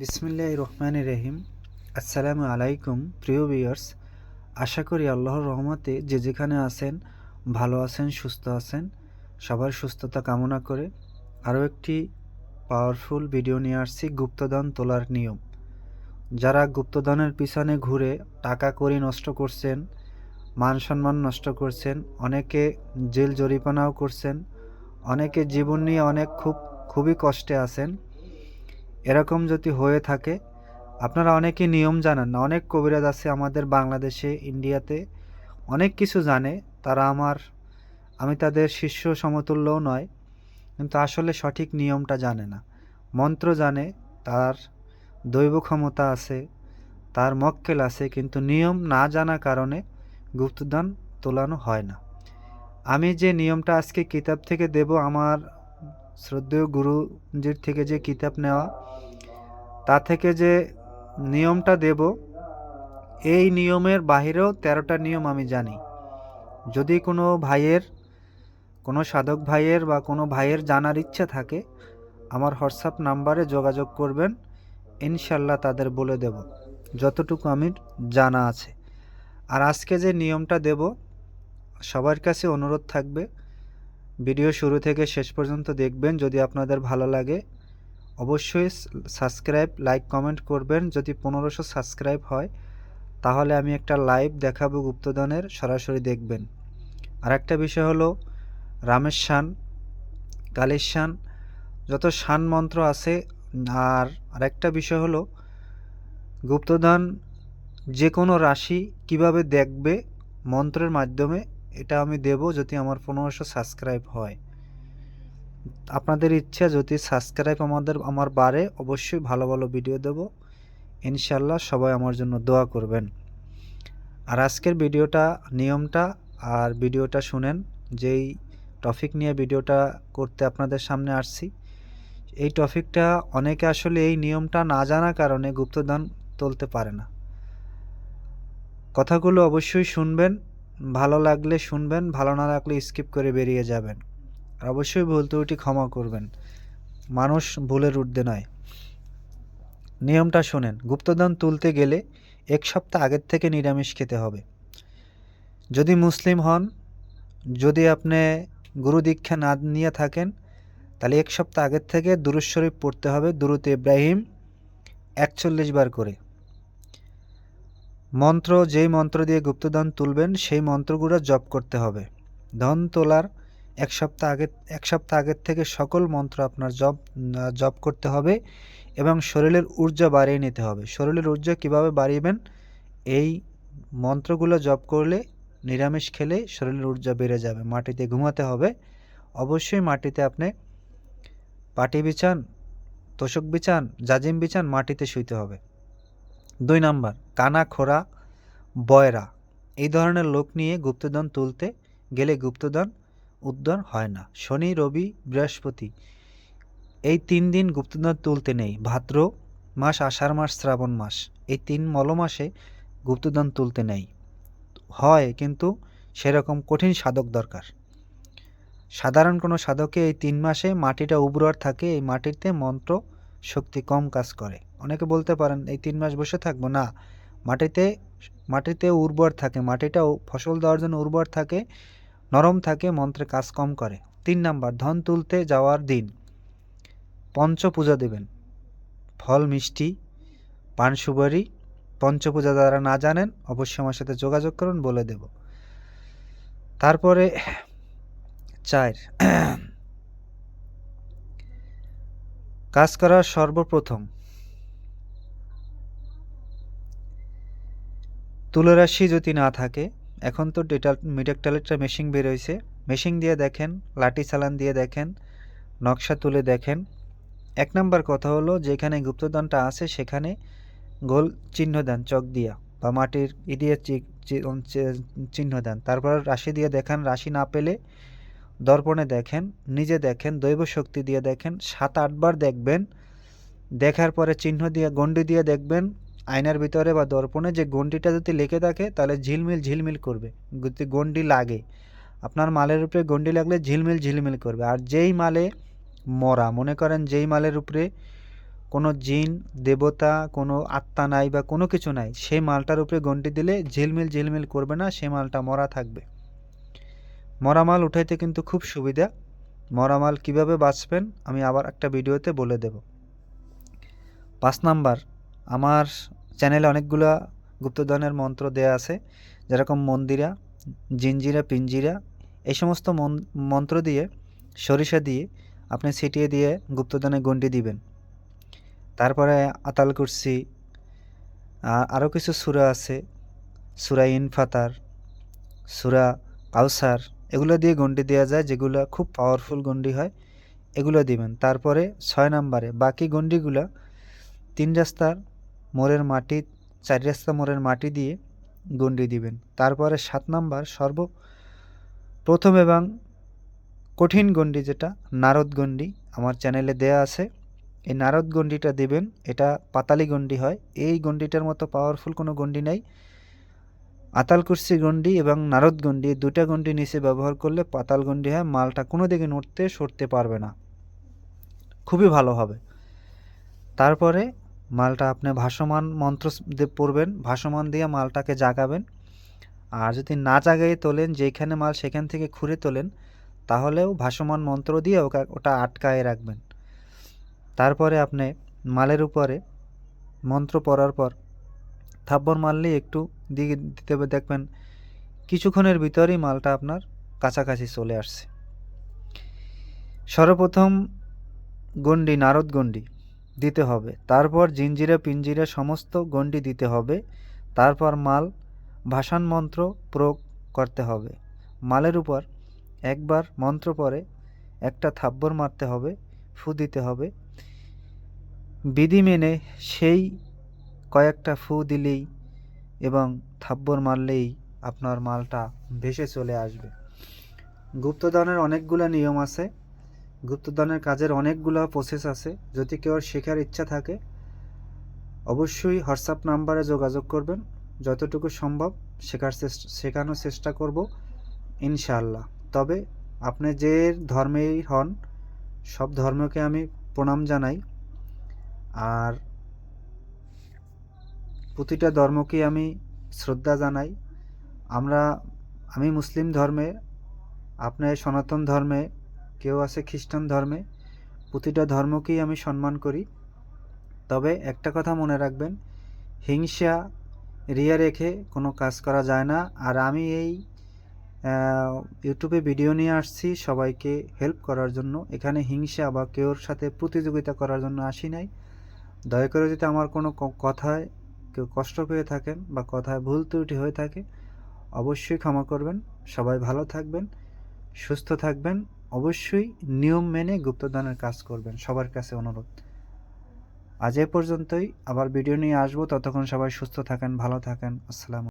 বিসমিল্লাহ রহমান রহিম। আসসালামু আলাইকুম, প্রিয় বিয়ার্স আশা করি আল্লাহর রহমতে যে যেখানে আছেন, ভালো আছেন, সুস্থ আছেন, সবার সুস্থতা কামনা করে আরও একটি পাওয়ারফুল ভিডিও নিয়ে আসছি গুপ্তদান তোলার নিয়ম। যারা গুপ্তদানের পিছনে ঘুরে টাকা করি নষ্ট করছেন, মান সম্মান নষ্ট করছেন, অনেকে জেল জরিপানাও করছেন, অনেকে জীবন নিয়ে অনেক খুব, খুবই কষ্টে আছেন এরকম যদি হয়ে থাকে, আপনারা অনেকে নিয়ম জানেন না, অনেক কবিরাজ আছে আমাদের বাংলাদেশে, ইন্ডিয়াতে, অনেক কিছু জানে, তারা আমার, আমি তাদের শিষ্য সমতুল্যও নয়, কিন্তু আসলে সঠিক নিয়মটা জানে না। মন্ত্র জানে, তার দৈব ক্ষমতা আছে, তার মক্কেল আছে, কিন্তু নিয়ম না জানা কারণে গুপ্তদান তোলানো হয় না। আমি যে নিয়মটা আজকে কিতাব থেকে দেব, আমার শ্রদ্ধেয় গুরুজির থেকে যে কিতাব নেওয়া, তা থেকে যে নিয়মটা দেব, এই নিয়মের বাহিরেও তেরোটা নিয়ম আমি জানি। যদি কোনো ভাইয়ের, কোনো সাধক ভাইয়ের বা কোনো ভাইয়ের জানার ইচ্ছা থাকে, আমার হোয়াটসঅ্যাপ নাম্বারে যোগাযোগ করবেন ইনশাল্লাহ তাদের বলে দেব, যতটুকু আমি জানা আছে। আর আজকে যে নিয়মটা দেব, সবার কাছে অনুরোধ থাকবে ভিডিও শুরু থেকে শেষ পর্যন্ত দেখবেন যদি আপনাদের ভালো লাগে। অবশ্যই সাবস্ক্রাইব লাইক কমেন্ট করবেন যদি পনেরোশো সাবস্ক্রাইব হয়। তাহলে আমি একটা লাইভ দেখাবো গুপ্তদানের সরাসরি দেখবেন। আর একটা বিষয় হলো রামের শান, কালীর শান, যত শান মন্ত্র আছে। আর আরেকটা বিষয় হলো গুপ্তদান যে কোনো রাশি কীভাবে দেখবে মন্ত্রের মাধ্যমে এটা আমি দেব যদি আমার পনেরোশো সাবস্ক্রাইব হয়। আপনাদের ইচ্ছা যদি সাবস্ক্রাইব আমাদের, আমার বারে অবশ্যই ভালো ভালো ভিডিও দেব। ইনশাল্লাহ সবাই আমার জন্য দোয়া করবেন। আর আজকের ভিডিওটা, নিয়মটা আর ভিডিওটা শুনেন, যেই টপিক নিয়ে ভিডিওটা করতে আপনাদের সামনে আসছি। এই টপিকটা অনেকে আসলে এই নিয়মটা না জানার কারণে গুপ্তদান তুলতে পারে না। কথাগুলো অবশ্যই শুনবেন ভালো লাগলে শুনবেন, ভালো না লাগলে স্কিপ করে বেরিয়ে যাবেন। আর অবশ্যই ভুল ত্রুটি ক্ষমা করবেন। মানুষ ভুলের ঊর্ধ্বে নয়। নিয়মটা শোনেন গুপ্তদান তুলতে গেলে এক সপ্তাহ আগের থেকে নিরামিষ খেতে হবে। যদি মুসলিম হন, যদি আপনি গুরু দীক্ষা না নিয়ে থাকেন, তাহলে এক সপ্তাহ আগের থেকে দুরুদ শরীফ পড়তে হবে। দুরুদ ইব্রাহিম একচল্লিশ বার করে। মন্ত্র, যেই মন্ত্র দিয়ে গুপ্তধন তুলবেন, সেই মন্ত্রগুলো জপ করতে হবে। ধন তোলার এক সপ্তাহ আগে, এক সপ্তাহ আগের থেকে সকল মন্ত্র আপনার জপ জপ করতে হবে এবং শরীরের ঊর্জা বাড়িয়ে নিতে হবে। শরীরের ঊর্জা কীভাবে বাড়িয়েবেন এই মন্ত্রগুলো জপ করলে নিরামিষ খেলে শরীরের ঊর্জা বেড়ে যাবে। মাটিতে ঘুমাতে হবে। অবশ্যই মাটিতে আপনি পাটি বিছান, তোষক বিছান, জাজিম বিছান মাটিতে শুইতে হবে। দুই নাম্বার, কানা খোরা বয়রা। এই ধরনের লোক নিয়ে গুপ্তধন তুলতে গেলে গুপ্তধন উদ্ধার হয় না। শনি, রবি, বৃহস্পতি এই তিন দিন গুপ্তধন তুলতে নেই। ভাদ্র মাস, আষাঢ় মাস, শ্রাবণ মাস এই তিন মল মাসে গুপ্তধন তুলতে নেই। হয়, কিন্তু সেরকম কঠিন সাধক দরকার। সাধারণ কোনো সাধকে এই তিন মাসে মাটিটা উর্বর থাকে। এই মাটিতে মন্ত্র শক্তি কম কাজ করে। অনেকে বলতে পারেন, এই তিন মাস বসে থাকব। না, মাটিতে মাটিতে উর্বর থাকে, মাটিটাও ফসল দেওয়ার জন্য উর্বর থাকে, নরম থাকে, মন্ত্রে কাজ কম করে। তিন নাম্বার, ধন তুলতে যাওয়ার দিন। পঞ্চ পূজা দেবেন। ফল, মিষ্টি, পান, সুপারি, পঞ্চপূজা যারা না জানেন, অবশ্যই আমার সাথে যোগাযোগ করুন, বলে দেব। তারপরে, চার, কাজ করার সর্বপ্রথম। তুলারাশি যদি না থাকে, এখন তো ডেটাল মিডেকটাল একটা মেশিন বেরোইছে মেশিন দিয়ে দেখেন, লাঠি চালান দিয়ে দেখেন, নকশা তুলে দেখেন। এক নম্বর কথা হলো, যেখানে গুপ্তদানটা আছে, সেখানে গোল চিহ্ন দেন, চক দিয়া, বা মাটির ই দিয়ে চিহ্ন দেন। তারপর রাশি দিয়ে দেখেন, রাশি না পেলে দর্পণে দেখেন, নিজে দেখেন, দৈব শক্তি দিয়ে দেখেন, সাত, আটবার দেখবেন, দেখার পরে চিহ্ন দিয়ে গন্ডি দিয়ে দেখবেন আয়নার ভিতরে বা দর্পণে যে গন্ডিটা যদি লেগে থাকে, তাহলে ঝিলমিল ঝিলমিল করবে। যদি গন্ডি লাগে। আপনার মালের উপরে গন্ডি লাগলে ঝিলমিল ঝিলমিল করবে। আর যেই মালে মরা, মনে করেন যেই মালের উপরে কোনো জিন, দেবতা, কোনো আত্মা নাই বা কোনো কিছু নাই, সেই মালটার উপরে গন্ডি দিলে ঝিলমিল ঝিলমিল করবে না, সেই মালটা মরা থাকবে। মরা মাল উঠাইতে কিন্তু খুব সুবিধা। মরা মাল কীভাবে বাঁচবেন, আমি আবার একটা ভিডিওতে বলে দেব। পাঁচ নাম্বার, আমার চ্যানেলে অনেকগুলা গুপ্তধনের মন্ত্র দেয়া আছে, যেরকম মন্দিরা জিঞ্জিরা পিঞ্জিরা এই সমস্ত মন- মন্ত্র দিয়ে, সরিষা দিয়ে আপনি ছিটিয়ে দিয়ে গুপ্তধনে গন্ডি দিবেন। তারপরে আতাল কুরসি আরও কিছু সুরা আছে, সুরা ইনফাতার, সুরা কাউসার, এগুলো দিয়ে গন্ডি দেওয়া যায়, যেগুলো খুব পাওয়ারফুল গন্ডি হয়, এগুলো দিবেন। তারপরে ছয় নম্বরে বাকি গন্ডিগুলো তিন রাস্তার মোড়ের মাটি চার রাস্তা মোড়ের মাটি দিয়ে গন্ডি দিবেন। তারপরে সাত নাম্বার, সর্ব প্রথম এবং কঠিন গন্ডি যেটা, নারদ গন্ডি আমার চ্যানেলে দেয়া আছে। এই নারদ গন্ডিটা দিবেন, এটা পাতালি গন্ডি হয়। এই গন্ডিটার মতো পাওয়ারফুল কোনো গন্ডি নাই। আতাল কুরসি গন্ডি এবং নারদ গন্ডি দুটা গন্ডি নিচে ব্যবহার করলে পাতাল গন্ডি হয়, মালটা কোনো দিকে নড়তে সরতে পারবে না। খুবই ভালো হবে। তারপরে মালটা আপনি ভাসমান মন্ত্র পড়বেন, ভাসমান দিয়ে মালটাকে জাগাবেন। আর যদি না জাগাই তোলেন যেখানে মাল সেখান থেকে খুঁড়ে তোলেন, তাহলেও ভাসমান মন্ত্র দিয়ে ওকা ওটা আটকায় রাখবেন। তারপরে আপনি মালের উপরে মন্ত্র পড়ার পর থাপ্পড় মারলেই একটু দিকে দিতে দেখবেন কিছুক্ষণের ভিতরেই মালটা আপনার কাছাকাছি চলে আসছে। সর্বপ্রথম গন্ডি নারদ গন্ডি দিতে হবে। তারপর জিঞ্জিরা পিঞ্জিরা সমস্ত গণ্ডি দিতে হবে। তারপর মাল ভাসান মন্ত্র প্রয়োগ করতে হবে। মালের উপর একবার মন্ত্র পরে একটা থাব্বর মারতে হবে, ফু দিতে হবে। বিধি মেনে সেই কয়েকটা ফু দিলেই এবং থাব্বর মারলেই আপনার মালটা ভেসে চলে আসবে। গুপ্তদানের অনেকগুলো নিয়ম আছে। গুপ্তদানের কাজের অনেকগুলো প্রসেস আছে। যদি কেউ শেখার ইচ্ছা থাকে, অবশ্যই হোয়াটসঅ্যাপ নাম্বারে যোগাযোগ করবেন। যতটুকু সম্ভব শেখার শেখানোর চেষ্টা করব, ইনশাআল্লাহ। তবে আপনি যে ধর্মেই হন, সব ধর্মকে আমি প্রণাম জানাই। আর প্রতিটা ধর্মকে আমি শ্রদ্ধা জানাই। আমরা আমি মুসলিম ধর্মে আপনার সনাতন ধর্মে কেউ আছে খ্রিস্টান ধর্মে, প্রতিটা ধর্মকেই আমি সম্মান করি। তবে একটা কথা মনে রাখবেন, হিংসা রিয়া রেখে কোনো কাজ করা যায় না। আর আমি এই ইউটিউবে ভিডিও নিয়ে আসছি সবাইকে হেল্প করার জন্য। এখানে হিংসা বা কেউর সাথে প্রতিযোগিতা করার জন্য আসি নাই। দয়া করে যদি আমার কোনো কথায় কেউ কষ্ট পেয়ে থাকেন বা কথায় ভুল ত্রুটি হয়ে থাকে, অবশ্যই ক্ষমা করবেন। সবাই ভালো থাকবেন, সুস্থ থাকবেন। অবশ্যই নিয়ম মেনে গুপ্তদানের কাজ করবেন, সবার কাছে অনুরোধ। আজ এ পর্যন্তই, আবার ভিডিও নিয়ে আসব, ততক্ষণ সবাই সুস্থ থাকেন, ভালো থাকেন, আসসালাম